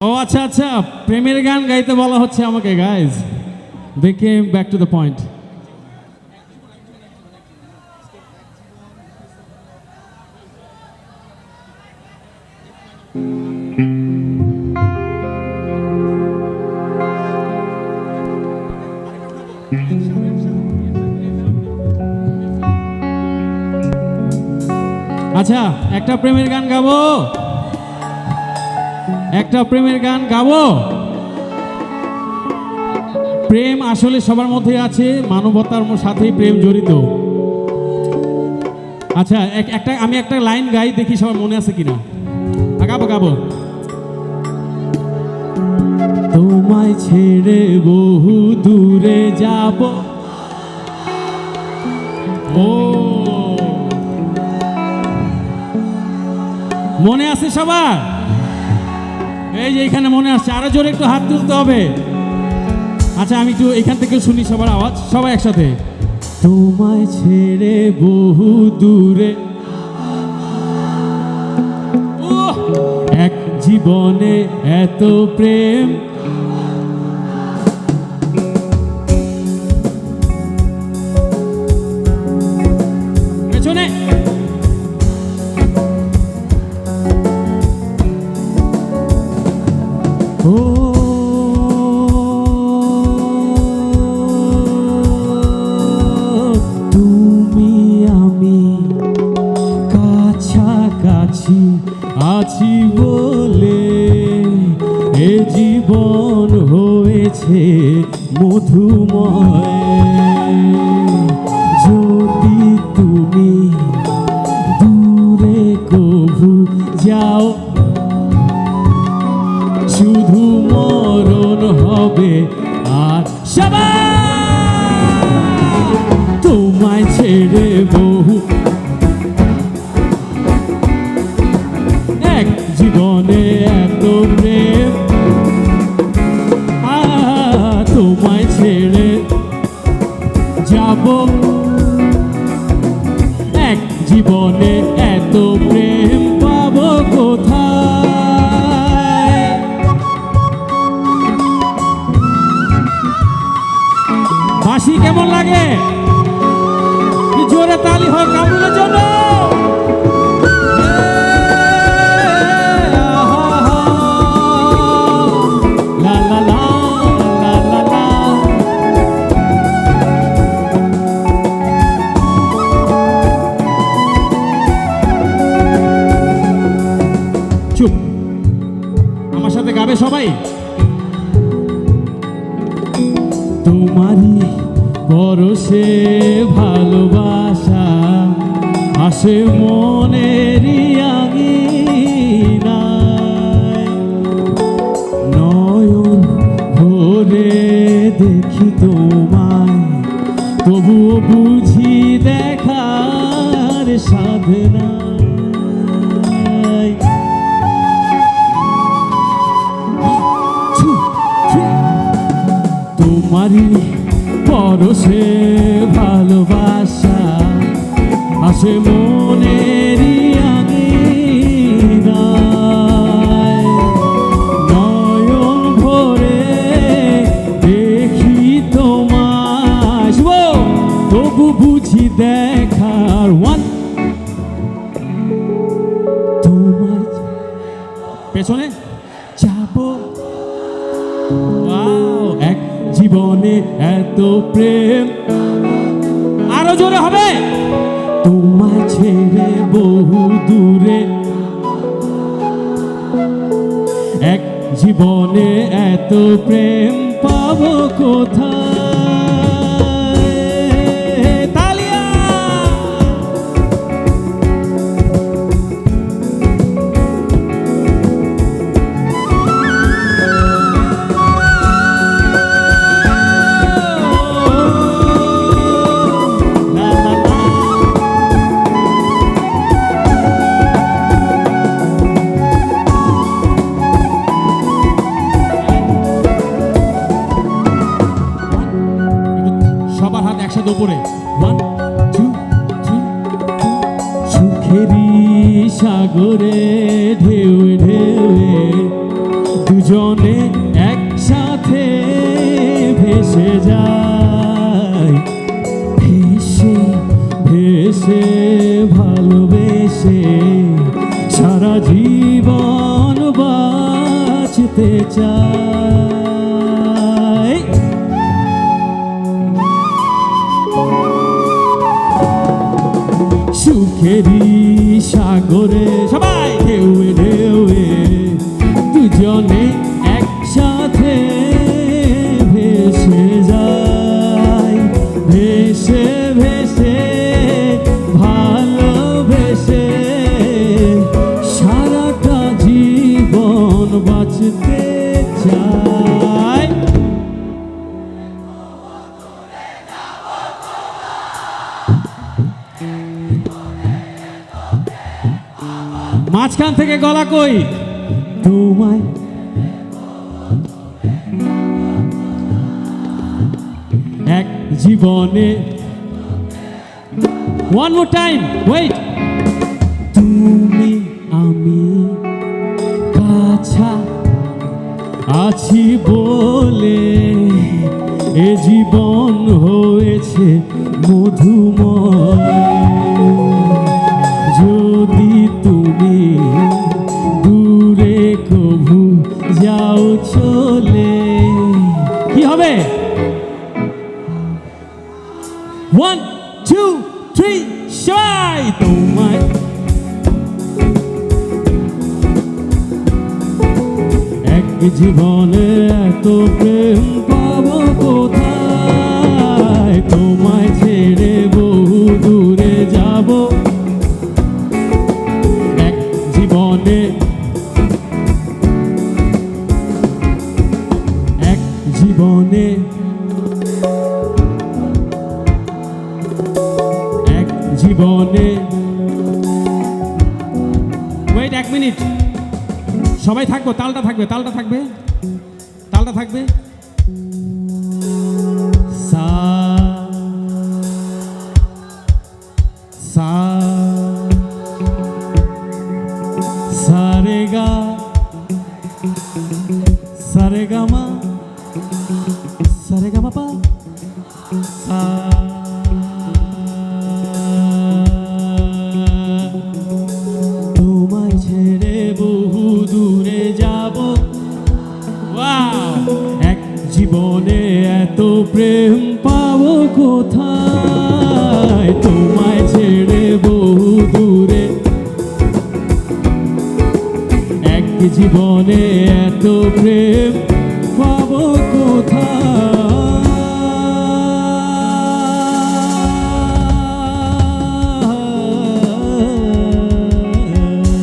ও আচ্ছা আচ্ছা প্রেমের গান গাইতে বলা হচ্ছে আমাকে guys they came back to the point আচ্ছা একটা প্রেমের গান গাবো? একটা প্রেমের গান গাবো? প্রেম আসলে সবার মধ্যে আছে, মানবতার সাথেই প্রেম জড়িত। আচ্ছা এক- একটা আমি একটা লাইন গাই, দেখি সবার মনে আছে কিনা। গাবো গাবো। তোমায় ছেড়ে বহু দূরে যাব। মনে আছে সবার? এই যে এখানে মনে আসছে, আরও জোরে একটু হাত তুলতে হবে। আচ্ছা আমি একটু এখান থেকে শুনি সবার আওয়াজ, সবাই একসাথে। তোমায় ছেড়ে বহু দূরে! এক জীবনে এত প্রেম হয়েছে মধুময়। যদি তুমি দূরে কভু যাও শুধু মরণ হবে আর সবাই তোমায় ছেড়ে যাব। এক জীবনে এত প্রেম পাবো কোথায়? বাসি কেমন লাগে? জোরে তালি হোক কামরুলের জন্য? পরশে ভালোবাসা। আসে মনের নয়ন ভরে দেখি তোমায় তবুও বুঝি দেখার সাধনা তোমারই পরশে ভালোবাসা আসে মনেরই আঙিনায় নয়ন ভরে দেখি শুভ, তবু বুঝি দেখার ওয়ান। তোমার পেছনে যাব। জীবনে এত প্রেম। আরও জোরে হবে। তোমার ছেড়ে বহু দূরে। এক জীবনে এত প্রেম পাবো কোথায়? ভেসে ভালোবেসে সারা জীবন বাঁচতে চাই। সুখেরি সাগরে মাঝখান থেকে গলা কই? তোমায় এক জীবনে। ওয়ান মোর টাইম ওয়েট তুমি আমি কাছা আছি বলে এ জীবন হয়েছে মধুময়। জীবনে এত প্রেম পাবো কোথায়? তোমায় ছেড়ে বহু দূরে যাব। এক জীবনে এক জীবনে এক জীবনে। ওয়েট এক মিনিট সবাই থাকব তালটা থাকবে তালটা থাকবে। তালটা থাকবে। সা সা সারে গা। জীবনে এত প্রেম পাব কোথায়? তোমায় ছেড়ে বহু দূরে। এক জীবনে এত প্রেম পাব কোথায়?